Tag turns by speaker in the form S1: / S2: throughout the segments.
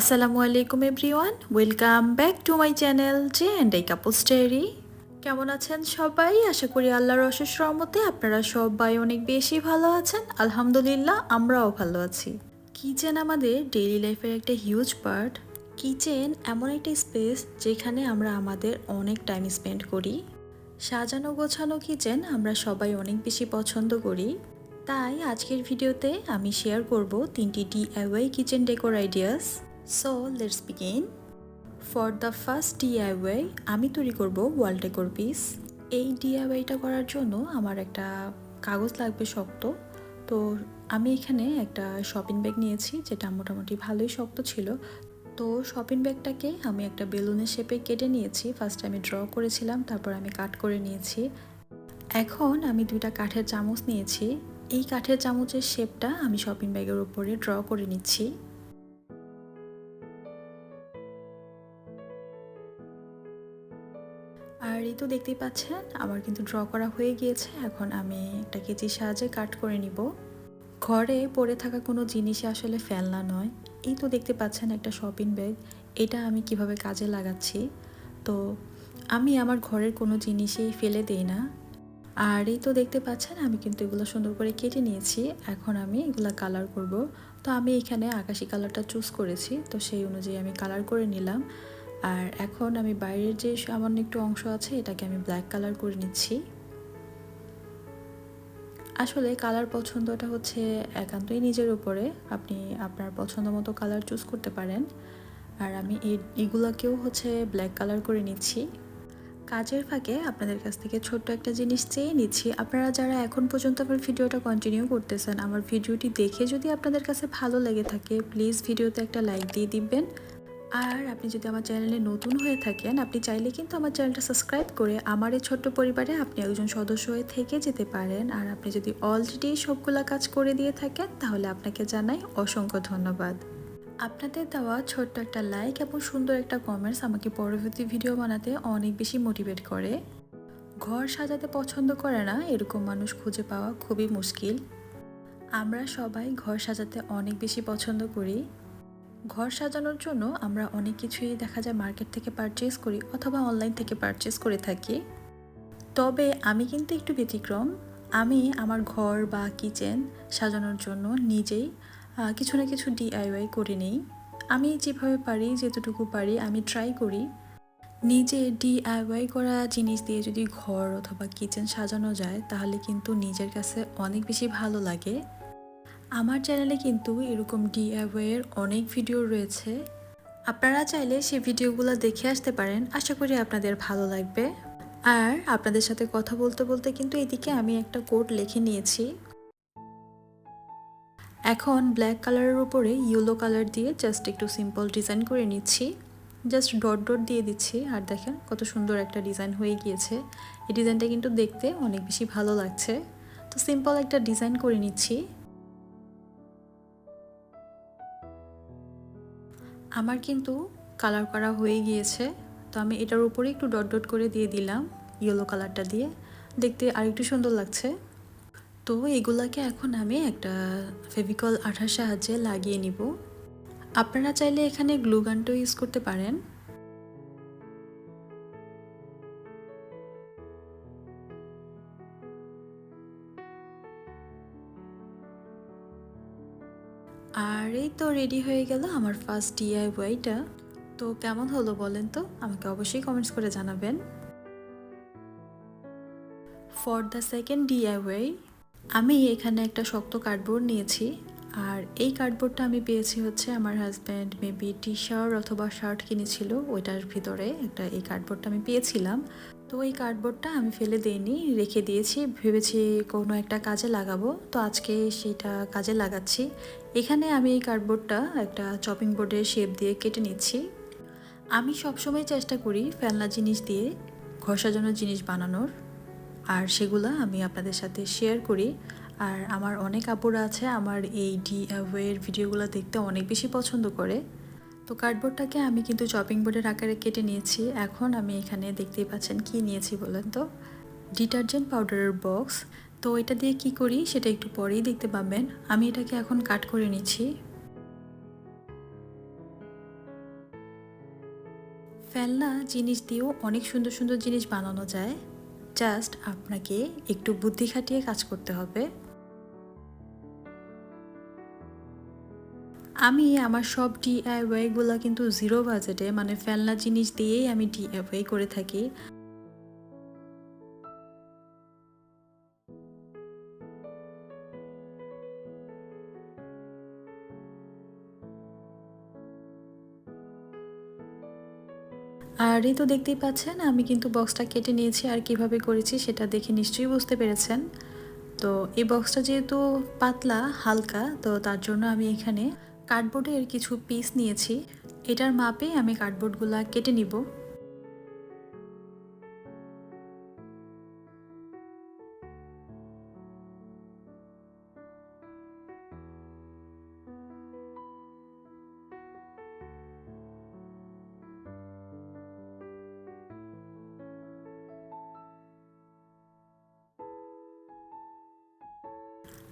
S1: আসসালামু আলাইকুম everyone welcome back to my channel J and I couple story কেমন আছেন সবাই? আশা করি আল্লাহর অশেষ রহমতে আপনারা সবাই অনেক বেশি ভালো আছেন। আলহামদুলিল্লাহ, আমরাও ভালো আছি। কিচেন আমাদের ডেইলি লাইফের একটা হিউজ পার্ট কিচেন এমন একটা স্পেস যেখানে আমরা আমাদের অনেক টাইম স্পেন্ড করি। সাজানো গোছানো কিচেন আমরা সবাই অনেক বেশি পছন্দ করি। তাই আজকের ভিডিওতে আমি শেয়ার করব তিনটি DIY kitchen decor ideas so let's begin for the first DIY আমি তৈরি করব ওয়াল ডেকোর পিস এই ডিআইওয়াইটা করার জন্য আমার একটা কাগজ লাগবে শক্ত। তো আমি এখানে একটা শপিং ব্যাগ নিয়েছি, যেটা মোটামুটি ভালোই শক্ত ছিল। তো শপিং ব্যাগটাকে আমি একটা বেলুনের শেপে কেটে নিয়েছি। ফার্স্ট আমি ড্র করেছিলাম, তারপর আমি কাট করে নিয়েছি। এখন আমি দুইটা কাঠের চামচ নিয়েছি। এই কাঠের চামচের শেপটা আমি শপিং ব্যাগের উপরে ড্র করে নিচ্ছি। এই তো দেখতেই পাচ্ছেন, আমার কিন্তু ড্র করা হয়ে গিয়েছে, এখন আমি একটা কেজির সাহায্যে কাট করে নিব। ঘরে পড়ে থাকা কোনো জিনিসই আসলে ফেলনা নয়। এই তো দেখতে পাচ্ছেন একটা শপিং ব্যাগ এটা আমি কীভাবে কাজে লাগাচ্ছি? তো আমি আমার ঘরের কোনো জিনিসই ফেলে দিই না। আর এই তো দেখতে পাচ্ছেন, আমি কিন্তু এগুলো সুন্দর করে কেটে নিয়েছি, এখন আমি এগুলো কালার করব। তো আমি এখানে আকাশি কালারটা চুজ করেছি, তো সেই অনুযায়ী আমি কালার করে নিলাম। আর এখন আমি বাইরের যে সামান্য একটু অংশ আছে, এটাকে আমি ব্ল্যাক কালার করে নিচ্ছি। আসলে কালার পছন্দটা হচ্ছে একান্তই নিজের উপরে। আপনি আপনার পছন্দ মতো কালার চুজ করতে পারেন। আর আমি এগুলাকেও হচ্ছে ব্ল্যাক কালার করে নিচ্ছি। কাজের ফাঁকে আপনাদের কাছ থেকে ছোট্ট একটা জিনিস চেয়ে নিচ্ছি। আপনারা যারা এখন পর্যন্ত আমার ভিডিওটা কন্টিনিউ করতেছেন, আমার ভিডিওটি দেখে যদি আপনাদের কাছে ভালো লেগে থাকে প্লিজ ভিডিওতে একটা লাইক দিয়ে দিবেন। আর আপনি যদি আমার চ্যানেলে নতুন হয়ে থাকেন, আপনি চাইলে কিন্তু আমার চ্যানেলটা সাবস্ক্রাইব করে আমার এই ছোট্ট পরিবারে আপনি একজন সদস্য হয়ে থেকে যেতে পারেন। আর আপনি যদি অলরেডি সবগুলা কাজ করে দিয়ে থাকেন, তাহলে আপনাকে জানাই অসংখ্য ধন্যবাদ। আপনাদের দেওয়া ছোট্ট একটা লাইক এবং সুন্দর একটা কমেন্টস আমাকে পরবর্তী ভিডিও বানাতে অনেক বেশি মোটিভেট করে। ঘর সাজাতে পছন্দ করে না, এরকম মানুষ খুঁজে পাওয়া খুবই মুশকিল। আমরা সবাই ঘর সাজাতে অনেক বেশি পছন্দ করি। ঘর সাজানোর জন্য আমরা অনেক কিছুই দেখা যায় মার্কেট থেকে পারচেস করি অথবা অনলাইন থেকে পারচেস করে থাকি। তবে আমি কিন্তু একটু ব্যতিক্রম। আমি আমার ঘর বা কিচেন সাজানোর জন্য নিজেই কিছু না কিছু ডিআইওয়াই করে নিই। আমি যেভাবে পারি, যেতটুকু পারি, আমি ট্রাই করি। নিজে ডিআইওয়াই করা জিনিস দিয়ে যদি ঘর অথবা কিচেন সাজানো যায়, তাহলে কিন্তু নিজের কাছে অনেক বেশি ভালো লাগে। আমার চ্যানেলে কিন্তু এরকম ডিআইওয়াইয়ের অনেক ভিডিও রয়েছে। আপনারা চাইলে সেই ভিডিওগুলো দেখে আসতে পারেন। আশা করি আপনাদের ভালো লাগবে। আর আপনাদের সাথে কথা বলতে বলতে কিন্তু এদিকে আমি একটা কোড লিখে নিয়েছি। এখন ব্ল্যাক কালারের উপরে ইয়েলো কালার দিয়ে জাস্ট একটু সিম্পল ডিজাইন করে নিচ্ছি। জাস্ট ডট ডট দিয়ে দিচ্ছি। আর দেখেন কত সুন্দর একটা ডিজাইন হয়ে গিয়েছে। এই ডিজাইনটা কিন্তু দেখতে অনেক বেশি ভালো লাগছে। তো সিম্পল একটা ডিজাইন করে নিচ্ছি। আমার কিন্তু কালার করা হয়ে গিয়েছে। তো আমি এটার উপরে একটু ডট ডট করে দিয়ে দিলাম ইয়েলো কালারটা দিয়ে। দেখতে আরেকটু সুন্দর লাগছে। তো এগুলাকে এখন আমি একটা ফেভিকল আঠার সাহায্যে লাগিয়ে নিব। আপনারা চাইলে এখানে গ্লুগানটাও ইউজ করতে পারেন। এই তো রেডি হয়ে গেল আমার ফার্স্ট ডিআইওয়াইটা তো কেমন হলো বলেন তো? আমাকে অবশ্যই কমেন্টস করে জানাবেন। ফর দ্য সেকেন্ড ডিআইওয়াই আমি এখানে একটা শক্ত কার্ডবোর্ড নিয়েছি। আর এই কার্ডবোর্ডটা আমি পেয়েছি হচ্ছে আমার হাজব্যান্ড মেবি টি শার্ট অথবা শার্ট কিনেছিল, ওইটার ভিতরে একটা এই কার্ডবোর্ডটা আমি পেয়েছিলাম। তো এই কার্ডবোর্ডটা আমি ফেলে দিইনি, রেখে দিয়েছি, ভেবেছি কোনো একটা কাজে লাগাবো। তো আজকে সেটা কাজে লাগাচ্ছি। এখানে আমি এই কার্ডবোর্ডটা একটা চপিং বোর্ডের শেপ দিয়ে কেটে নিচ্ছি। আমি সবসময় চেষ্টা করি ফেলনা জিনিস দিয়ে ঘর সাজানোর জিনিস বানানোর। আর সেগুলো আমি আপনাদের সাথে শেয়ার করি। আর আমার অনেক আপুরা আছে, আমার এই ডিআইওয়ের ভিডিওগুলো দেখতে অনেক বেশি পছন্দ করে। তো কার্ডবোর্ডটাকে আমি কিন্তু চপিং বোর্ডের আকারে কেটে নিয়েছি। এখন আমি এখানে দেখতেই পাচ্ছেন কি নিয়েছি বলেন তো? ডিটারজেন্ট পাউডারের বক্স তো এটা দিয়ে কি করি সেটা একটু পরেই দেখতে পাবেন। আমি এটাকে এখন কাট করে নিচ্ছি। ফেলনা জিনিস দিয়েও অনেক সুন্দর সুন্দর জিনিস বানানো যায়। জাস্ট আপনাকে একটু বুদ্ধি খাটিয়ে কাজ করতে হবে। আমি আমার সব ডিআইওয়াইগুলো কিন্তু জিরো বাজেটে মানে ফেলনা জিনিস দিয়েই আমি ডিআইওয়াই করে থাকি। আর এই তো দেখতেই পাচ্ছেন, আমি কিন্তু বক্সটা কেটে নিয়েছি আর কীভাবে করেছি সেটা দেখে নিশ্চয়ই বুঝতে পেরেছেন। তো এই বক্সটা যেহেতু পাতলা, হালকা, তো তার জন্য আমি এখানে কার্ডবোর্ডের কিছু পিস নিয়েছি। এটার মাপে আমি কার্ডবোর্ডগুলো কেটে নিব।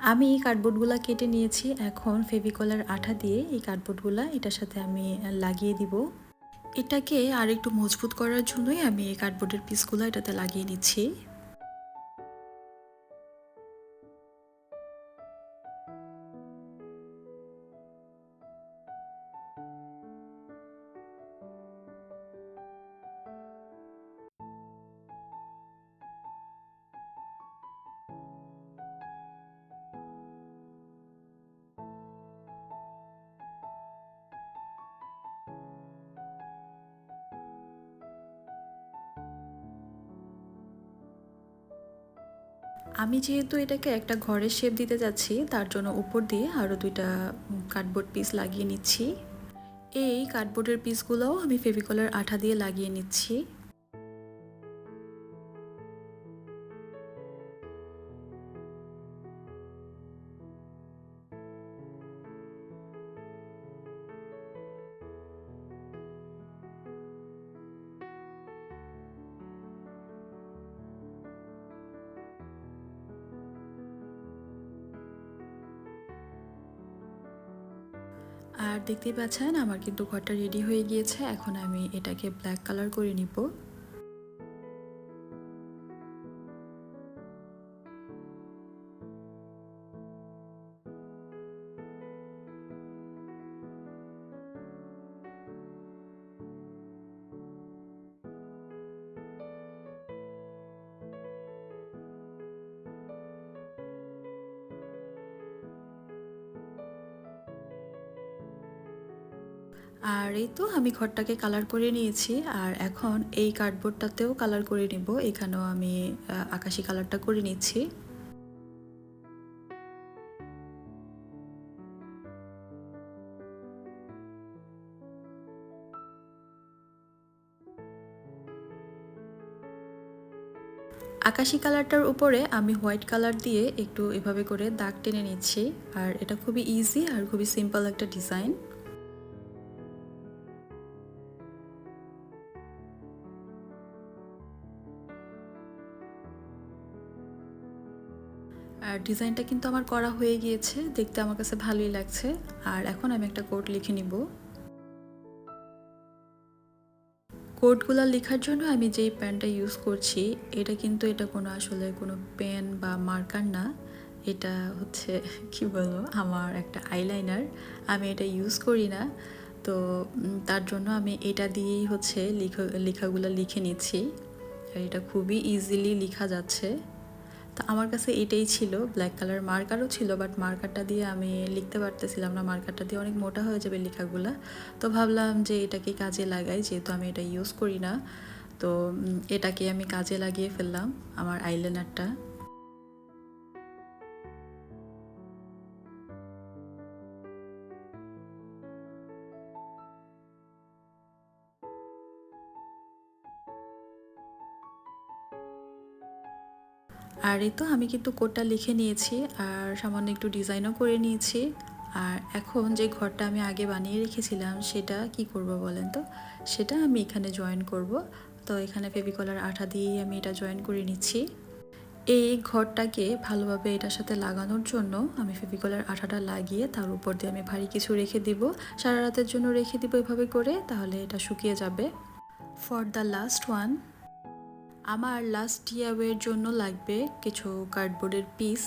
S1: আমি এই কার্ডবোর্ডগুলো কেটে নিয়েছি। এখন ফেভিকলার আঠা দিয়ে এই কার্ডবোর্ডগুলো এটার সাথে আমি লাগিয়ে দিব। এটাকে আর একটু মজবুত করার জন্যই আমি এই কার্ডবোর্ডের পিসগুলো এটাতে লাগিয়ে নিচ্ছি। আমি যেহেতু এটাকে একটা ঘরের শেপ দিতে যাচ্ছি, তার জন্য উপর দিয়ে আরও দুইটা কার্ডবোর্ড পিস লাগিয়ে নিচ্ছি। এই কার্ডবোর্ডের পিসগুলোও আমি ফেভিকলের আঠা দিয়ে লাগিয়ে নিচ্ছি। দেখতেই পাচ্ছেন, আমার কিন্তু ঘরটা রেডি হয়ে গিয়েছে। এখন আমি এটাকে ব্ল্যাক কালার করে নিব। আর এই তো আমি ঘরটাকে কালার করে নিয়েছি, আর এখন এই কার্ডবোর্ডটাতেও কালার করে নেব। এখানেও আমি আকাশি কালারটা করে নিচ্ছি। আকাশি কালারটার উপরে আমি হোয়াইট কালার দিয়ে একটু এভাবে করে দাগ টেনে নিচ্ছি, আর এটা খুবই ইজি আর খুবই সিম্পল একটা ডিজাইন ডিজাইনটা কিন্তু আমার করা হয়ে গিয়েছে। দেখতে আমার কাছে ভালোই লাগছে। আর এখন আমি একটা কোড লিখে নিব। কোডগুলো লেখার জন্য আমি যেই পেনটা ইউজ করছি, এটা কিন্তু এটা কোনো আসলে কোনো পেন বা মার্কার না। এটা হচ্ছে, কি বলব, আমার একটা আইলাইনার। আমি এটা ইউজ করি না। তো তার জন্য আমি এটা দিয়েই হচ্ছে লেখা, লেখাগুলো লিখে নিচ্ছি। এটা খুবই ইজিলি লেখা যাচ্ছে। তো আমার কাছে এটাই ছিল ব্ল্যাক কালার মার্কারও ছিল বাট মার্কারটা দিয়ে আমি লিখতে পারতেছিলাম না মার্কারটা দিয়ে অনেক মোটা হয়ে যাবে লেখাগুলো। তো ভাবলাম যে এটাকে কাজে লাগাই, যেহেতু আমি এটা ইউজ করি না, তো এটাকে আমি কাজে লাগিয়ে ফেললাম আমার আইলাইনারটা আর এই তো আমি কিন্তু কোডটা লিখে নিয়েছি আর সামান্য একটু ডিজাইনও করে নিয়েছি। আর এখন যে ঘরটা আমি আগে বানিয়ে রেখেছিলাম সেটা কি করব বলেন তো? সেটা আমি এখানে জয়েন করব। তো এখানে ফেভিকলার আঠা দিয়েই আমি এটা জয়েন করে নিচ্ছি। এই ঘরটাকে ভালোভাবে এটার সাথে লাগানোর জন্য আমি ফেভিকলার আঠাটা লাগিয়ে তার উপর দিয়ে আমি ভারী কিছু রেখে দিব। সারা রাতের জন্য রেখে দিব এভাবে করে, তাহলে এটা শুকিয়ে যাবে। ফর দ্য লাস্ট ওয়ান আমার লাস্ট ডিআইওয়ের জন্য লাগবে কিছু কার্ডবোর্ডের পিস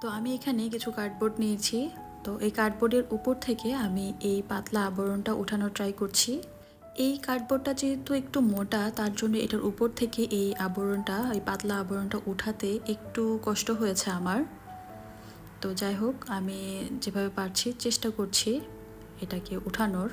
S1: তো আমি এখানে কিছু কার্ডবোর্ড নিয়েছি। তো এই কার্ডবোর্ডের উপর থেকে আমি এই পাতলা আবরণটা ওঠানোর ট্রাই করছি। এই কার্ডবোর্ডটা যেহেতু একটু মোটা, তার জন্য এটার উপর থেকে এই আবরণটা, এই পাতলা আবরণটা উঠাতে একটু কষ্ট হয়েছে আমার। তো যাই হোক, আমি যেভাবে পারছি চেষ্টা করছি এটাকে উঠানোর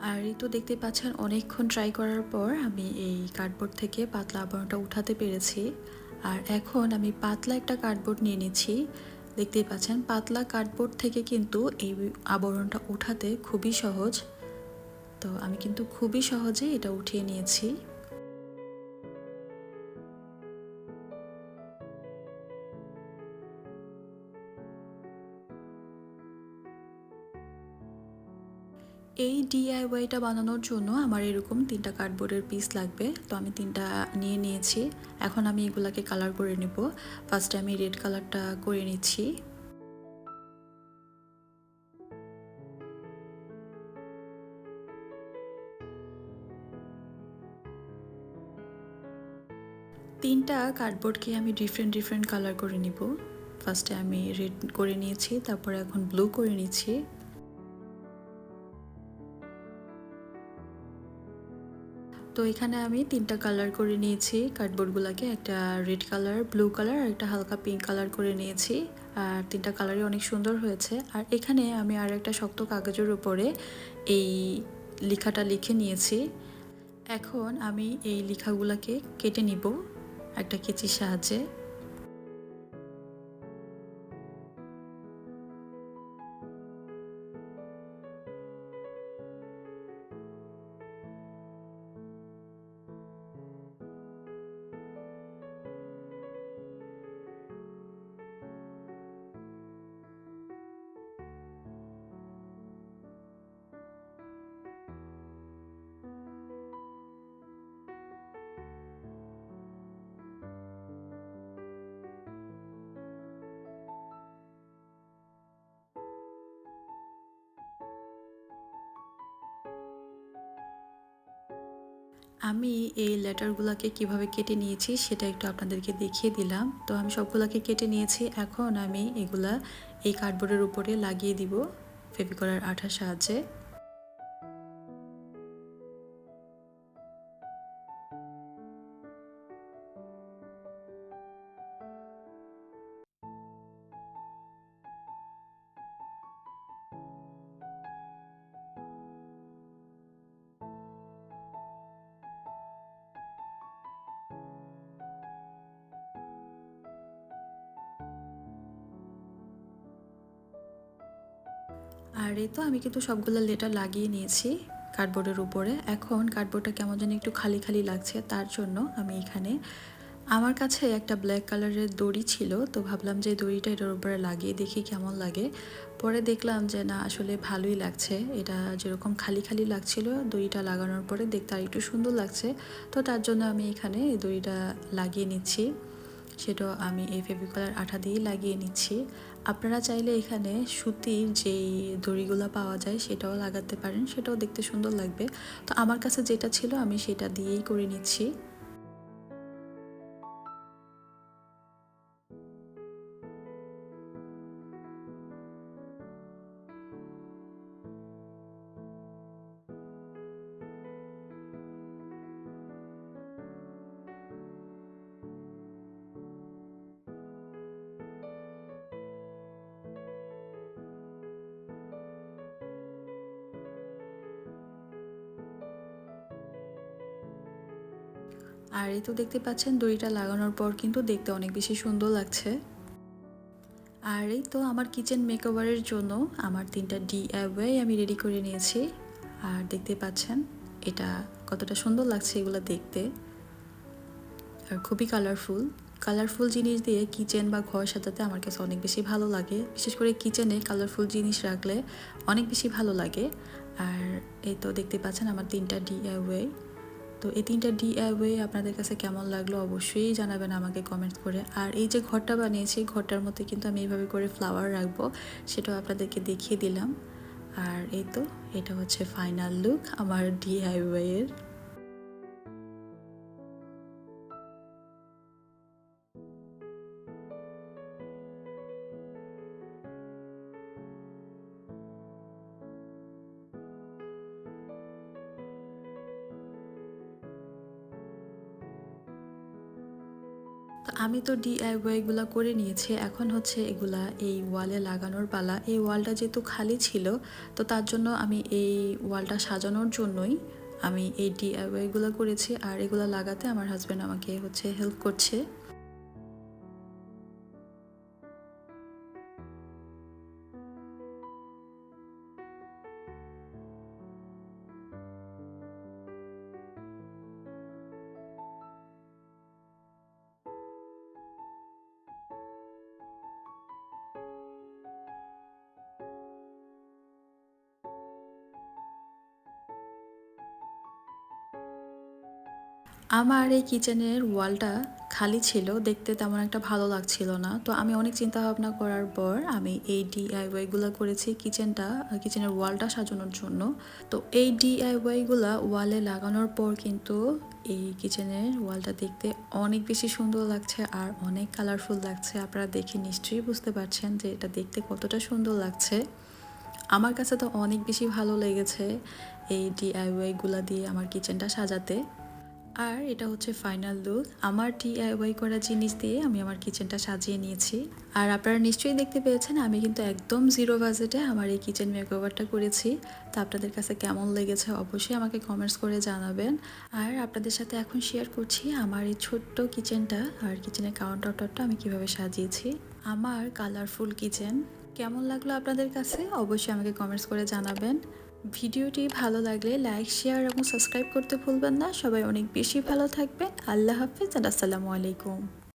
S1: আর এই তো দেখতে পাচ্ছেন, অনেকক্ষণ ট্রাই করার পর আমি এই কার্ডবোর্ড থেকে পাতলা আবরণটা উঠাতে পেরেছি। আর এখন আমি পাতলা একটা কার্ডবোর্ড নিয়ে নিচ্ছি। দেখতেই পাচ্ছেন, পাতলা কার্ডবোর্ড থেকে কিন্তু এই আবরণটা উঠাতে খুবই সহজ। তো আমি কিন্তু খুবই সহজে এটা উঠিয়ে নিয়েছি। এই ডিআইওয়াইটা বানানোর জন্য আমার এরকম তিনটা কার্ডবোর্ডের পিস লাগবে। তো আমি তিনটা নিয়ে নিয়েছি। এখন আমি এগুলাকে কালার করে নেব। ফার্স্টে আমি রেড কালারটা করে নিচ্ছি। তিনটা কার্ডবোর্ডকে আমি ডিফারেন্ট ডিফারেন্ট কালার করে নিব। ফার্স্টে আমি রেড করে নিয়েছি, তারপরে এখন ব্লু করে নিচ্ছি। তো এখানে আমি তিনটা কালার করে নিয়েছি। কার্ডবোর্ডগুলোকে একটা রেড কালার ব্লু কালার আর একটা হালকা পিঙ্ক কালার করে নিয়েছি। আর তিনটা কালারই অনেক সুন্দর হয়েছে। আর এখানে আমি আর একটা শক্ত কাগজের উপরে এই লেখাটা লিখে নিয়েছি। এখন আমি এই লেখাগুলোকে কেটে নিব একটা কেচির সাহায্যে। আমি এই লেটারগুলোকে কীভাবে কেটে নিয়েছি সেটা একটু আপনাদেরকে দেখিয়ে দিলাম। তো আমি সবগুলোকে কেটে নিয়েছি। এখন আমি এগুলা এই কার্ডবোর্ডের উপরে লাগিয়ে দিব। ফেভিকলার আঠার সাহায্যে। তো আমি কিন্তু সবগুলো লেটার লাগিয়ে নিয়েছি কার্ডবোর্ডের উপরে। এখন কার্ডবোর্ডটা কেমন যেন একটু খালি খালি লাগছে, তার জন্য আমি এখানে আমার কাছে একটা ব্ল্যাক কালারের দড়ি ছিল, তো ভাবলাম যে দড়িটা এটার উপরে লাগিয়ে দেখি কেমন লাগে। পরে দেখলাম যে না, আসলে ভালোই লাগছে। এটা যেরকম খালি খালি লাগছিল দড়িটা লাগানোর পরে, দেখতে আর একটু সুন্দর লাগছে। তো তার জন্য আমি এখানে এই দড়িটা লাগিয়ে নিচ্ছি। সেটাও আমি এই ফেভিকলার আঠা দিয়েই লাগিয়ে নিচ্ছি। আপনারা চাইলে এখানে সুতির যেই দড়িগুলো পাওয়া যায় সেটাও লাগাতে পারেন, সেটাও দেখতে সুন্দর লাগবে। তো আমার কাছে যেটা ছিল আমি সেটা দিয়েই করে নিচ্ছি। আর তো দেখতে পাচ্ছেন দড়িটা লাগানোর পর কিন্তু দেখতে অনেক বেশি সুন্দর লাগছে। আর এই তো আমার কিচেন মেকওভারের জন্য আমার তিনটা ডিআইওয়াই আমি রেডি করে নিয়েছি। আর দেখতে পাচ্ছেন এটা কতটা সুন্দর লাগছে এগুলো দেখতে। আর খুবই কালারফুল কালারফুল জিনিস দিয়ে কিচেন বা ঘর সাজাতে আমার কাছে অনেক বেশি ভালো লাগে। বিশেষ করে কিচেনে কালারফুল জিনিস রাখলে অনেক বেশি ভালো লাগে। আর এই তো দেখতে পাচ্ছেন আমার তিনটা ডিআইওয়ে তো এই তিনটা ডিআইওয়ে আপনাদের কাছে কেমন লাগল অবশ্যই জানাবেন আমাকে কমেন্ট করে। আর এই যে ঘরটা বানিয়েছি ঘরটার মধ্যে কিন্তু আমি এইভাবে করে ফ্লাওয়ার রাখব, সেটাও আপনাদেরকে দেখিয়ে দিলাম। আর এই তো, এটা হচ্ছে ফাইনাল লুক আমার ডিআইওয়ের তো আমি তো ডিআইওয়াইগুলো করে নিয়েছি, এখন হচ্ছে এগুলা এই ওয়ালে লাগানোর পালা। এই ওয়ালটা যেহেতু খালি ছিল, তো তার জন্য আমি এই ওয়ালটা সাজানোর জন্যই আমি এই ডিআইওয়াইগুলো করেছি। আর এগুলো লাগাতে আমার হাজব্যান্ড আমাকে হচ্ছে হেল্প করছে। আমার এই কিচেনের ওয়ালটা খালি ছিল, দেখতে তেমন একটা ভালো লাগছিল না। তো আমি অনেক চিন্তা ভাবনা করার পর আমি এই ডিআইওয়াইগুলো করেছি কিচেনটা, কিচেনের ওয়ালটা সাজানোর জন্য। তো এই ডিআইওয়াইগুলো ওয়ালে লাগানোর পর কিন্তু এই কিচেনের ওয়ালটা দেখতে অনেক বেশি সুন্দর লাগছে আর অনেক কালারফুল লাগছে। আপনারা দেখে নিশ্চয়ই বুঝতে পারছেন যে এটা দেখতে কতটা সুন্দর লাগছে। আমার কাছে তো অনেক বেশি ভালো লেগেছে এই ডিআইওয়াইগুলো দিয়ে আমার কিচেনটা সাজাতে। আর এটা হচ্ছে ফাইনাল লুক আমার ডিআইওয়াই করা জিনিস দিয়ে আমি আমার কিচেনটা সাজিয়ে নিয়েছি। আর আপনারা নিশ্চয়ই দেখতে পেয়েছেন, আমি কিন্তু একদম জিরো বাজেটে আমার এই কিচেন মেকওভারটা করেছি। তা আপনাদের কাছে কেমন লেগেছে অবশ্যই আমাকে কমেন্টস করে জানাবেন। আর আপনাদের সাথে এখন শেয়ার করছি আমার এই ছোট্ট কিচেনটা আর কিচেনের কাউন্টার টপটা আমি কীভাবে সাজিয়েছি। আমার কালারফুল কিচেন কেমন লাগল আপনাদের কাছে? অবশ্যই আমাকে কমেন্টস করে জানাবেন। ভিডিওটি ভালো লাগলে লাইক, শেয়ার এবং সাবস্ক্রাইব করতে ভুলবেন না। সবাই অনেক বেশি ভালো থাকবেন। আল্লাহ হাফিজ, আর আসসালামু আলাইকুম।